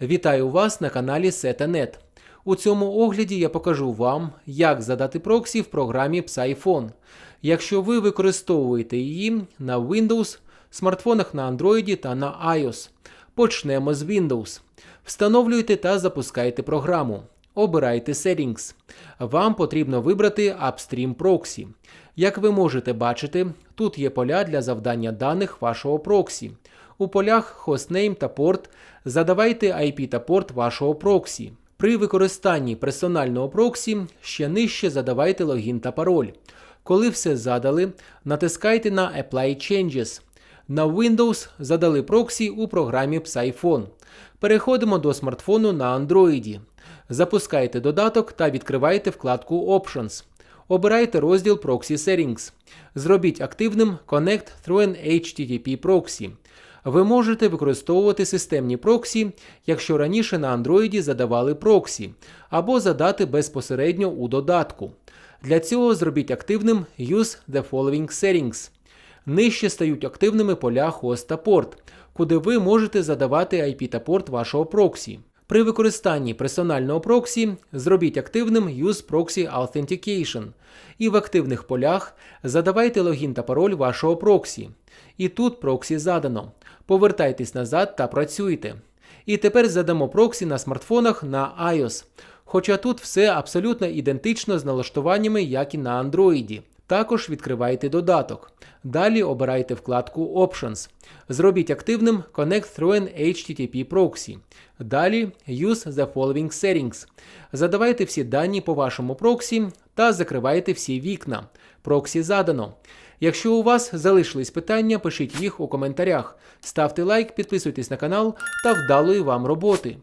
Вітаю вас на каналі SetaNet. У цьому огляді я покажу вам, як задати проксі в програмі PsyPhone. Якщо ви використовуєте її на Windows, смартфонах на Android та на iOS. Почнемо з Windows. Встановлюйте та запускайте програму. Обирайте Settings. Вам потрібно вибрати Upstream Proxy. Як ви можете бачити, тут є поля для завдання даних вашого проксі. У полях Hostname та порт задавайте IP та порт вашого проксі. При використанні персонального проксі ще нижче задавайте логін та пароль. Коли все задали, натискайте на Apply Changes. На Windows задали проксі у програмі PsyPhone. Переходимо до смартфону на Android. Запускайте додаток та відкривайте вкладку Options. Обирайте розділ Proxy Settings. Зробіть активним Connect through an HTTP Proxy. Ви можете використовувати системні проксі, якщо раніше на Android задавали проксі, або задати безпосередньо у додатку. Для цього зробіть активним Use the following settings. Нижче стають активними поля хост та порт, куди ви можете задавати IP та порт вашого проксі. При використанні персонального проксі зробіть активним Use Proxy Authentication і в активних полях задавайте логін та пароль вашого проксі. І тут проксі задано. Повертайтесь назад та працюйте. І тепер задамо проксі на смартфонах на iOS. Хоча тут все абсолютно ідентично з налаштуваннями, як і на Android. Також відкривайте додаток. Далі обирайте вкладку Options. Зробіть активним Connect through an HTTP Proxy. Далі Use the following settings. Задавайте всі дані по вашому проксі та закривайте всі вікна. Проксі задано. Якщо у вас залишились питання, пишіть їх у коментарях. Ставте лайк, підписуйтесь на канал та вдалої вам роботи.